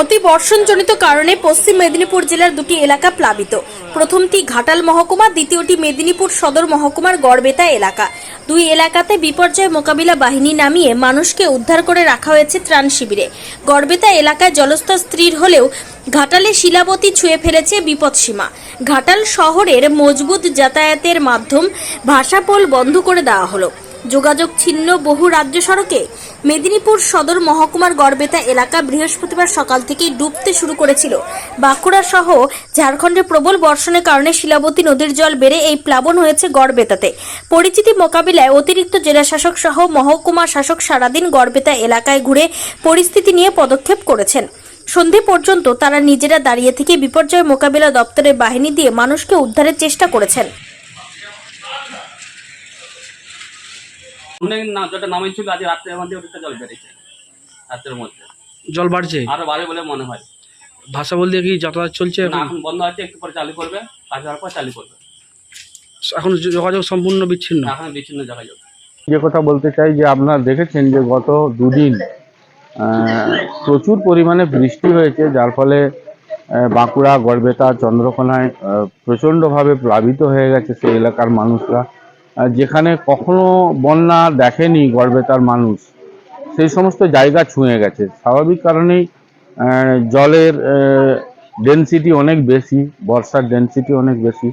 অতি বর্ষণজনিত কারণে পশ্চিম মেদিনীপুর জেলার দুটি এলাকা প্লাবিত। প্রথমটি ঘাটাল মহকুমা, দ্বিতীয়টি মেদিনীপুর সদর মহকুমার গড়বেতা এলাকা। দুই এলাকাতে বিপর্যয় মোকাবিলা বাহিনী নামিয়ে মানুষকে উদ্ধার করে রাখা হয়েছে ত্রাণ শিবিরে। গড়বেতা এলাকায় জলস্তর স্থির হলেও ঘাটালে শিলাবতী ছুঁয়ে ফেলেছে বিপদসীমা ঘাটাল শহরের মজবুত যাতায়াতের মাধ্যম ভাষাপোল বন্ধ করে দেওয়া হলো। যোগাযোগ ছিন্ন বহু রাজ্য সড়কে মেদিনীপুর সদর মহকুমার গড়বেতা এলাকা বৃহস্পতিবার সকাল থেকেই ডুবতে শুরু করেছিল। বাঁকুড়া সহ ঝাড়খণ্ডে প্রবল বর্ষণের কারণে শিলাবতী নদীর জল বেড়ে এই প্লাবন হয়েছে গড়বেতাতে। পরিচিতি মোকাবিলায় অতিরিক্ত জেলা শাসক সহ মহকুমা শাসক সারাদিন গড়বেতা এলাকায় ঘুরে পরিস্থিতি নিয়ে পদক্ষেপ করেছেন। সন্ধে পর্যন্ত তারা নিজেরা দাঁড়িয়ে থেকে বিপর্যয় মোকাবিলা দপ্তরের বাহিনী দিয়ে মানুষকে উদ্ধারের চেষ্টা করেছেন। অনেক না যেটা নামিয়েছিল আজ রাত্রের মধ্যে ওদিকটা জল বেড়েছে রাত্রের মধ্যে। জল বাড়ছে? আরও বাড়ে বলে মনে হয়। ভাষা বলতে কি যাতায়াত চলছে না এখন বন্ধ আছে একটু পরে চালু করবে কাজ হওয়ার পর চালু করবে। এখন যোগাযোগ সম্পূর্ণ বিচ্ছিন্ন? এখন বিচ্ছিন্ন যোগাযোগ। যে কথা বলতে চাই যে আপনারা দেখেছেন যে গত দুদিন আহ, প্রচুর পরিমাণে বৃষ্টি হয়েছে যার ফলে আহ, বাঁকুড়া গড়বেতা চন্দ্রকোনায় আহ, প্রচণ্ডভাবে প্লাবিত হয়ে গেছে সেই এলাকার মানুষরা। যেখানে কখনো বন্যা দেখেনি গড়বেতার মানুষ, সেই সমস্ত জায়গা ছুঁয়ে গেছে। স্বাভাবিক কারণেই জলের ডেনসিটি অনেক বেশি, বর্ষার ডেনসিটি অনেক বেশি।